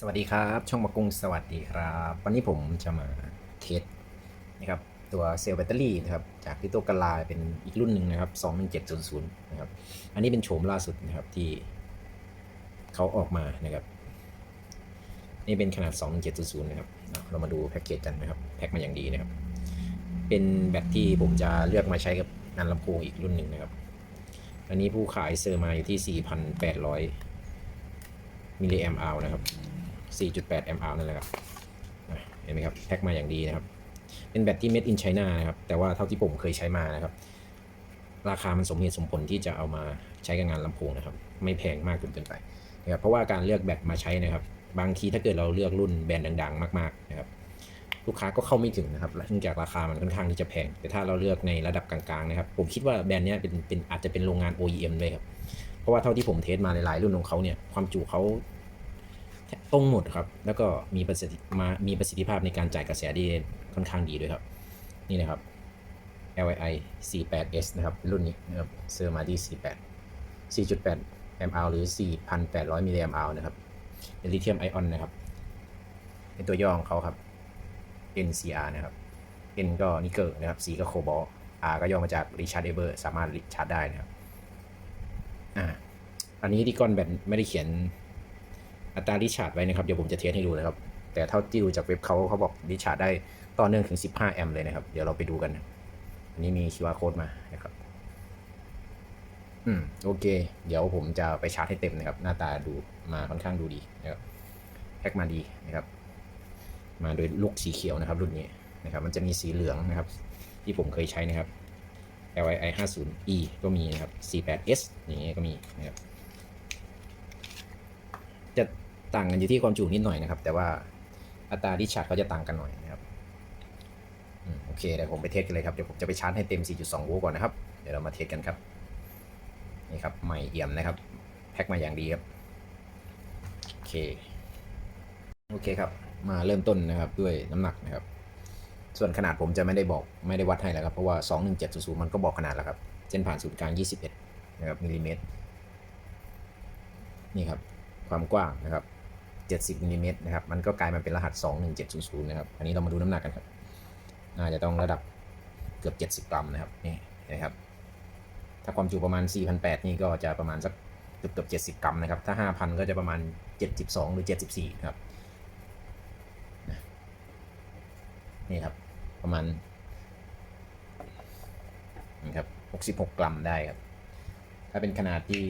สวัสดีครับ ช่องมะกุงสวัสดีครับ วันนี้ผมจะมาเทสนะครับตัวเซลล์แบตเตอรี่นะครับจากที่ตัวกลาเป็นอีกรุ่นหนึ่งนะครับ21700นะครับอันนี้เป็นโฉมล่าสุดนะครับที่เขาออกมานะครับ นี่เป็นขนาด21700นะครับเรามาดูแพ็กเกจกันนะครับแพ็กมาอย่างดีนะครับ เป็นแบตที่ผมจะเลือกมาใช้กับงานลำโพงอีกรุ่นหนึ่งนะครับ อันนี้ผู้ขายเซอร์มาอยู่ที่ 4,800มิลลิแอมป์อนะครับ 4.8แอมป์อนั่นแหละครับเห็นไหมครับแพ็คมาอย่างดีนะครับ เป็นแบตที่ made in China นะครับ แต่ว่าเท่าที่ผมเคยใช้มานะครับ ราคามันสมเหตุสมผลที่จะเอามาใช้กับงานลำโพงนะครับ ไม่แพงมากจนเกินไปนะครับ เพราะว่าการเลือกแบตมาใช้นะครับ บางทีถ้าเกิดเราเลือกรุ่นแบรนด์ดัง ๆ มากๆนะครับลูกค้าก็เข้าไม่ถึงนะครับเนื่องจากราคามันค่อนข้างที่จะแพง แต่ถ้าเราเลือกในระดับกลางๆนะครับ ผมคิดว่าแบรนด์เนี้ยเป็นเป็นอาจจะเป็นโรงงาน OEM ด้วยครับ เพราะว่าเท่าที่ผมเทสมาหลายๆรุ่นของเขาเนี่ย ความจุเขา ตรงหมดครับ แล้วก็มีประสิทธิมามีประสิทธิภาพในการจ่ายกระแสด้ค่อนข้างดีด้วยครับ นี่นะครับ LI 48S นะครับรุ่นนี้นะครับเซอร์มาดี48 4.8มหรือ 4,800มิลลิแอมนะครับเป็นลิเธียมไอออนนะครับเป็นตัวย่อของเขาครับ NCR นะครับ N ก็นิกเกิลนะครับ C ก็โคบอล R ก็ย่อมาจาก Recharge Ever สามารถรีชาร์จได้นะครับอ่าอันนี้ที่ก้อนแบตไม่ได้เขียน อัตรารีชาร์จไว้นะครับ เดี๋ยวผมจะเทสให้ดูนะครับ แต่เท่าที่ดูจากเว็บเขาเขาบอกรีชาร์จได้ต่อเนื่องถึง 15 แอมป์เลยนะครับ เดี๋ยวเราไปดูกันนะอันนี้มี QR code มานะครับ อืมโอเค เดี๋ยวผมจะไปชาร์จให้เต็มนะครับ หน้าตาดูมาค่อนข้างดูดีนะครับแพ็กมาดีนะครับ มาโดยลูกสีเขียวนะครับรุ่นนี้นะครับ มันจะมีสีเหลืองนะครับ ที่ผมเคยใช้นะครับ LII 50E ก็มีนะครับ 48S อย่างเงี้ยก็มีนะครับ จะ ต่างกันอยู่ที่ความจุนิดหน่อยนะครับ แต่ว่าอัตราที่ชาร์จเขาจะต่างกันหน่อยนะครับโอเคเดี๋ยวผมไปเทสกันเลยครับเดี๋ยวผมจะไปชาร์จให้เต็ม 4.2 โวลต์ก่อนนะครับ เดี๋ยวเรามาเทสกันครับนี่ครับใหม่เอี่ยมนะครับ แพ็คมาอย่างดีครับโอเคโอเคครับ มาเริ่มต้นนะครับด้วยน้ำหนักนะครับ ส่วนขนาดผมจะไม่ได้บอกไม่ได้วัดให้แล้วครับ เพราะว่า 21700 มันก็บอกขนาดแล้วครับ เส้นผ่านศูนย์กลาง 21 นะครับมิลลิเมตรนี่ครับ ความกว้างนะครับ 70มิลลิเมตรนะครับ มันก็กลายมาเป็นรหัส 21700 นะครับ อันนี้เรามาดูน้ำหนักกันครับ น่าจะต้องระดับเกือบ 70 กรัมนะครับ นี่นะครับ ถ้าความจุประมาณ 4,800 นี่ก็จะประมาณสักเกือบเกือบ70 กรัมนะครับ ถ้า 5,000 ก็จะประมาณ 72 หรือ 74 ครับ นี่ครับ ประมาณนี่ครับ66 กรัมได้ครับ ถ้าเป็นขนาดที่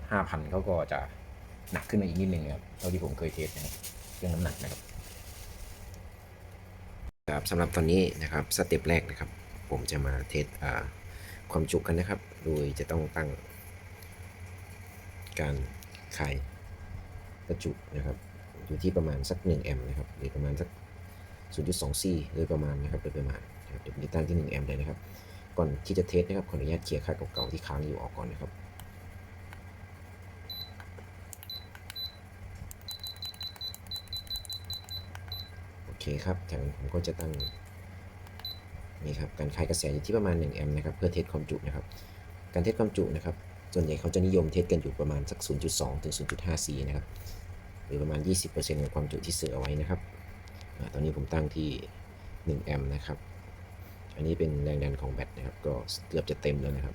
5,000เขาก็จะ หนักขึ้นมาอีกนิดนึงครับเท่าที่ผมเคยเทสนะครับเรื่องน้ำหนักนะครับครับสำหรับตอนนี้นะครับสเต็ปแรกนะครับ ผมจะมาเทสความจุกันนะครับ โดยจะต้องตั้ง การขายประจุนะครับ อยู่ที่ประมาณสัก 1 แอมป์นะครับหรือประมาณสัก0.2 c โดยประมาณนะครับโดยประมาณนะครับเดี๋ยวผมจะตั้งที่ 1 แอมป์เลยนะครับ ก่อนที่จะเทสนะครับขออนุญาตเคลียร์ค่าเก่าๆที่ค้างอยู่ออกก่อนนะครับ เคครับจากนั้นผมก็จะตั้งนี่ครับการคลายกระแสอยู่ที่ประมาณ 1 แอมป์นะครับเพื่อเทสความจุนะครับ การเทสความจุนะครับ ส่วนใหญ่เขาจะนิยมเทสกันอยู่ประมาณสัก 0.2 ถึง 0.5 c นะครับหรือประมาณ 20%ของความจุที่เสือเอาไว้นะครับอตอนนี้ผมตั้งที่ 1 แอมป์นะครับ อันนี้เป็นแรงดันของแบตนะครับ ก็เกือบจะเต็มแล้วนะครับ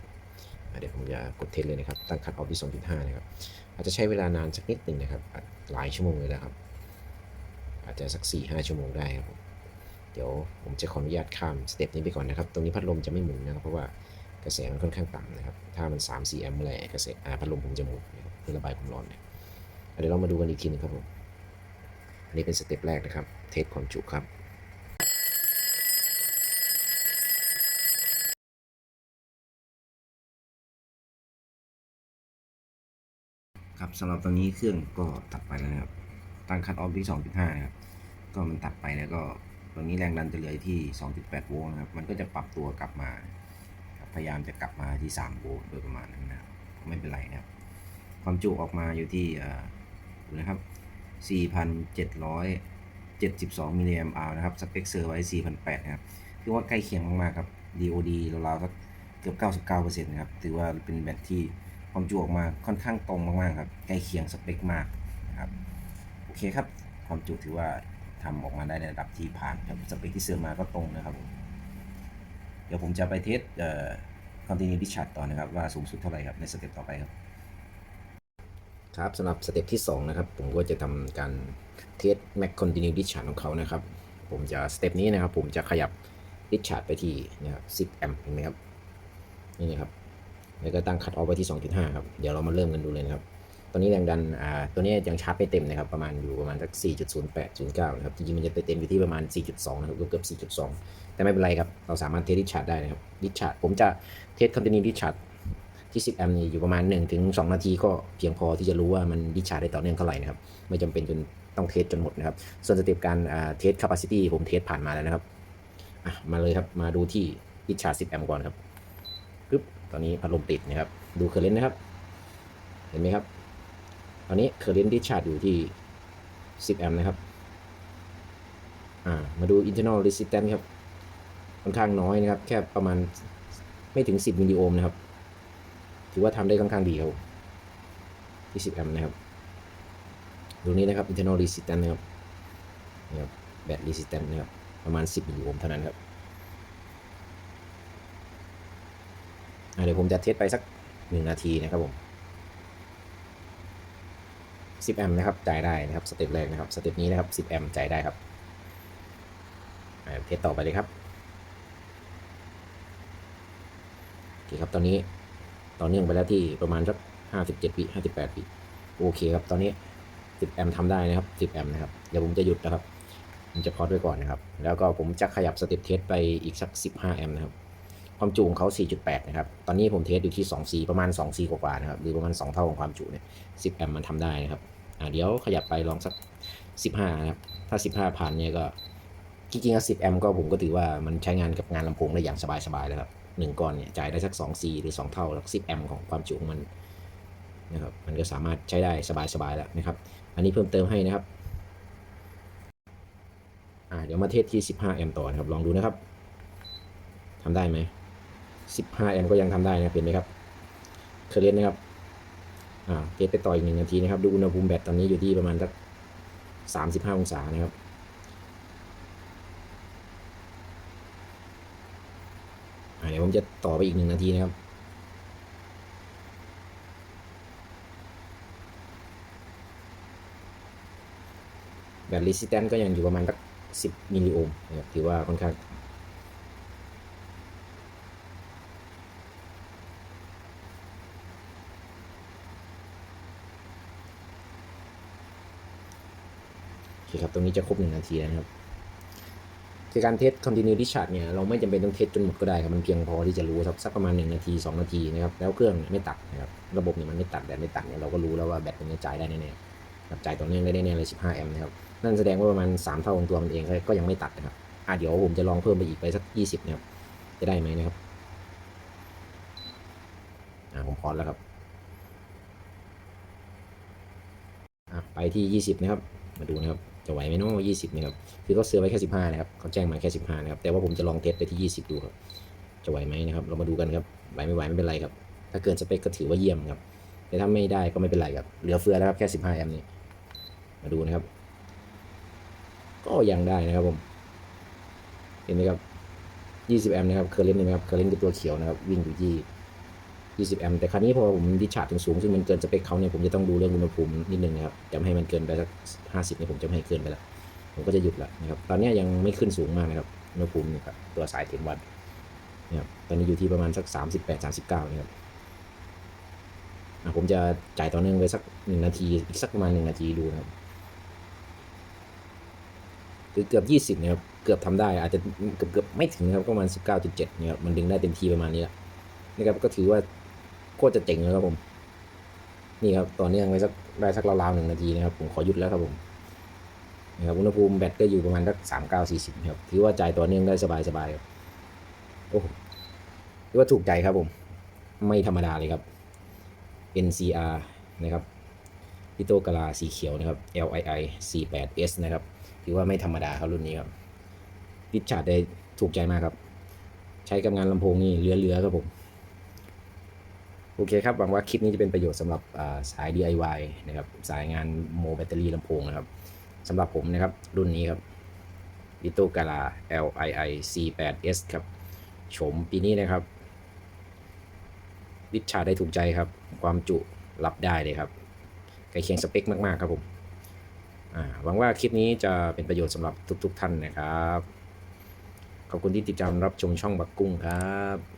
เดี๋ยวผมจะกดเทสเลยนะครับ ตั้งคัดออฟที่ 2.5 นะครับ อาจจะใช้เวลานานสักนิดหนึ่งนะครับ หลายชั่วโมงเลยนะครับ อาจจะสัก 4-5 ชั่วโมงได้ครับผมเดี๋ยวผมจะขออนุญาตข้ามสเต็ปนี้ไปก่อนนะครับ ตรงนี้พัดลมจะไม่หมุนนะครับ เพราะว่ากระแสมันค่อนข้างต่ำนะครับ ถ้ามัน 3-4 แอมป์เมื่อไหร่กระแสอ่าพัดลมผมจะหมุนนะครับเพื่อระบายความร้อนเนี่ยเดี๋ยวเรามาดูกันอีกทีหนึงครับผม อันนี้เป็นสเต็ปแรกนะครับ เทสความจุครับครับสำหรับตอนนี้เครื่องก็ตัดไปแล้วนะครับ ตั้งคัดออฟที่2.5นะครับ ก็มันตัดไปแล้วก็ตอนนี้แรงดันจะเหลือที่ 2.8 โวลต์นะครับ มันก็จะปรับตัวกลับมา พยายามจะกลับมาที่ 3 โวลต์โดยประมาณนั้นนะครับ ไม่เป็นไรนะครับ ความจุออกมาอยู่ที่ดูนะครับ 4,772 มิลลิแอมป์อนะครับ สเปคเซอร์ไว้ 4,800 นะครับถือว่าใกล้เคียงมากๆครับ DOD ราวๆสักเกือบ 99%นะครับ ถือว่าเป็นแบตที่ความจุออกมาค่อนข้างตรงมากๆครับ ใกล้เคียงสเปคมากนะครับ เคครับความจุถือว่าทำออกมาได้ในระดับที่ผ่านครับสเปคที่เสือมาก็ตรงนะครับผมเดี๋ยวผมจะไปเทสเอ่อ continue discharge ต่อนะครับ ว่าสูงสุดเท่าไหร่ครับในสเต็ปต่อไปครับ ครับสำหรับสเต็ปที่ 2 นะครับ ผมก็จะทำการเทส max continue discharge ของเขานะครับ ผมจะสเต็ปนี้นะครับ ผมจะขยับ discharge ไปที่นะครับ10แอมป์เห็นไหมครับนี่นะครับแล้วก็ตั้งคัดออฟไว้ที่ 2.5 ครับ เดี๋ยวเรามาเริ่มกันดูเลยนะครับ ตอนนี้แรงดันอ่าตัวนี้ยังชาร์จไม่เต็มนะครับประมาณอยู่ประมาณสัก 4.08 09นะครับจริงๆมันจะไปเต็มอยู่ที่ประมาณ 4.2นะครับเกือบ 4.2 แต่ไม่เป็นไรครับ เราสามารถเทสดิชาร์จได้นะครับดิชาร์จผมจะเทสคอนติเนียดิชาร์จที่ 10 แอมป์นี่อยู่ประมาณ1ถึง2นาทีก็เพียงพอที่จะรู้ว่ามันดิชาร์จได้ต่อเนื่องเท่าไหร่นะครับไม่จำเป็นจนต้องเทสจนหมดนะครับ ส่วนสเต็ปการอ่าเทสแคปซิตี้ผมเทสผ่านมาแล้วนะครับอะมาเลยครับมาดูที่ดิชาร์จ10 แอมป์ก่อนครับปึ๊บตอนนี้พัดลมติดนะครับ ดูเคอร์เรนต์นะครับ เห็นไหมครับ ตอนนี้เคอร์เรนต์ดิชาร์จอยู่ที่ 10 แอมป์นะครับ อ่า มาดู internal resistance ครับ ค่อนข้างน้อยนะครับ แค่ประมาณไม่ถึง 10 มิลลิโอห์มนะครับ ถือว่าทำได้ค่อนข้างดีครับที่ 10 แอมป์นะครับดูนี้นะครับ internal resistance นะครับนี่ครับแบต resistance นะครับ ประมาณ 10 มิลลิโอห์มเท่านั้นครับเดี๋ยวผมจะเทสไปสัก 1 นาทีนะครับผม 10แอมป์นะครับจ่ายได้นะครับสเต็ปแรกนะครับสเต็ปนี้นะครับ10แอมป์จ่ายได้ครับอ่าเทสต่อไปเลยครับโอเคครับตอนนี้ต่อเนื่องไปแล้วที่ประมาณสัก57วิ58วิโอเคครับตอนนี้ 10แอมป์ทำได้นะครับ10แอมป์นะครับเดี๋ยวผมจะหยุดนะครับผมจะพอดไว้ก่อนนะครับ แล้วก็ผมจะขยับสเต็ปเทสไปอีกสัก 15แอมป์นะครับความจุของเขา 4.8 นะครับ ตอนนี้ผมเทสอยู่ที่ 2C ประมาณ 2C กว่าๆนะครับ หรือประมาณ 2 เท่าของความจุเนี่ย 10 แอมป์มันทำได้นะครับ อ่าเดี๋ยวขยับไปลองสัก 15 นะครับ ถ้า 15ผ่านเนี่ยก็จริงๆก็10 แอมป์ก็ผมก็ถือว่ามันใช้งานกับงานลำโพงได้อย่างสบายๆแล้วครับหนึ่งก้อนเนี่ยจ่ายได้สัก 2C หรือ 2 เท่าแล้ว10 แอมป์ของความจุของมันนะครับมันก็สามารถใช้ได้สบายๆแล้วนะครับ อันนี้เพิ่มเติมให้นะครับอ่าเดี๋ยวมาเทสที่ 15 แอมป์ต่อนะครับ ลองดูนะครับทำได้ไหม15 แอมป์ก็ยังทำได้นะเห็นไหมครับเคอร์เรนต์นะครับ อ่าเทสไปต่ออีกหนึ่งนาทีนะครับ ดูอุณหภูมิแบตตอนนี้อยู่ที่ประมาณสัก35องศานะครับเดี๋ยวผมจะต่อไปอีกหนึ่งนาทีนะครับแบต resistance ก็ยังอยู่ประมาณสัก10มิลลิโอห์มนะครับถือว่าค่อนข้าง คครับ ตรงนี้จะครบหนึ่งนาทีแล้วนะครับคือการเทส continue discharge เนี่ยเราไม่จำเป็นต้องเทสจนหมดก็ได้ครับ มันเพียงพอที่จะรู้สักประมาณ 1 นาที 2 นาทีนะครับ แล้วเครื่องเนี่ยไม่ตัดนะครับ ระบบเนี่ยมันไม่ตัดแบตไม่ตัดเนี่ยเราก็รู้แล้วว่าแบตมันจะจ่ายได้แน่ๆครับจ่ายต่อเนื่องได้แน่ๆเลย 15 แอมป์นะครับ นั่นแสดงว่าประมาณ 3 เท่าของตัวมันเองก็ยังไม่ตัดนะครับอะเดี๋ยวผมจะลองเพิ่มไปอีกไปสัก 20 นะครับ จะได้ไหมนะครับอะผมพอแล้วครับอะไปที่ 20 นะครับ มาดูนะครับ จะไหวไหมเนาะ20นะครับ คือเขาเสือไว้แค่15นะครับเขาแจ้งมาแค่15นะครับ แต่ว่าผมจะลองเทสไปที่20ดูครับ จะไหวไหมนะครับ เรามาดูกันครับ ไหวไม่ไหวไม่เป็นไรครับ ถ้าเกินสเปคก็ถือว่าเยี่ยมครับ แต่ถ้าไม่ได้ก็ไม่เป็นไรครับ เหลือเฟือแล้วครับแค่15แอมป์นี้มาดูนะครับ ก็ยังได้นะครับผม เห็นไหมครับ20แอมป์นะครับ เคอร์เรนต์เห็นไหมครับ เคอร์เรนต์คือตัวเขียวนะครับ วิ่งอยู่ที่ 20 แอมป์แต่คราวนี้พอผมดิชาร์จถึงสูงซึ่งมันเกินสเปคเขาเนี่ยผมจะต้องดูเรื่องอุณหภูมินิดนึงนะครับจะไม่ให้มันเกินไปสัก 50เนี่ยผมจะไม่ให้เกินไปละผมก็จะหยุดละนะครับตอนนี้ยังไม่ขึ้นสูงมากนะครับอุณหภูมินะครับตัวสายเข็มวัดนะครับตอนนี้อยู่ที่ประมาณสัก 38 39นะครับผมจะจ่ายต่อเนื่องไปสักหนึ่งนาทีอีกสักประมาณหนึ่งนาทีดูนะครับคือเกือบ 20นะครับเกือบทำได้อาจจะเกือบเกือบไม่ถึงนะครับก็ประมาณ 19.7นะครับมันดึงได้เต็มที่ประมาณนี้แล้วนะครับก็ถือว่า โคตรจะเจ๋งเลยครับผม นี่ครับต่อเนื่องไปสักได้สักราวๆหนึ่งนาทีนะครับ ผมขอหยุดแล้วครับผมนะครับอุณหภูมิแบตก็อยู่ประมาณสักสามเก้าสี่สิบครับถือว่าจ่ายต่อเนื่องได้สบายสบายๆครับโอ้โหถือว่าถูกใจครับผม ไม่ธรรมดาเลยครับ NCR นะครับพิโตกลาสีเขียวนะครับ LII 48S นะครับถือว่าไม่ธรรมดาครับรุ่นนี้ครับดิชาร์ดได้ถูกใจมากครับ ใช้กับงานลำโพงนี่เลือๆครับผม โอเคครับหวังว่าคลิปนี้จะเป็นประโยชน์สำหรับสาย DIY นะครับสายงานโมแบตเตอรี่ลำโพงนะครับสำหรับผมนะครับ รุ่นนี้ครับ i t o g a l a LII C8S ครับโฉมปีนี้นะครับวิชาได้ถูกใจครับ ความจุรับได้เลยครับใกล้เคียงสเปคมากๆครับผมหวังว่าคลิปนี้จะเป็นประโยชน์สำหรับทุกๆท่านนะครับ ขอบคุณที่ติดตามรับชมช่องบักกุ้งครับ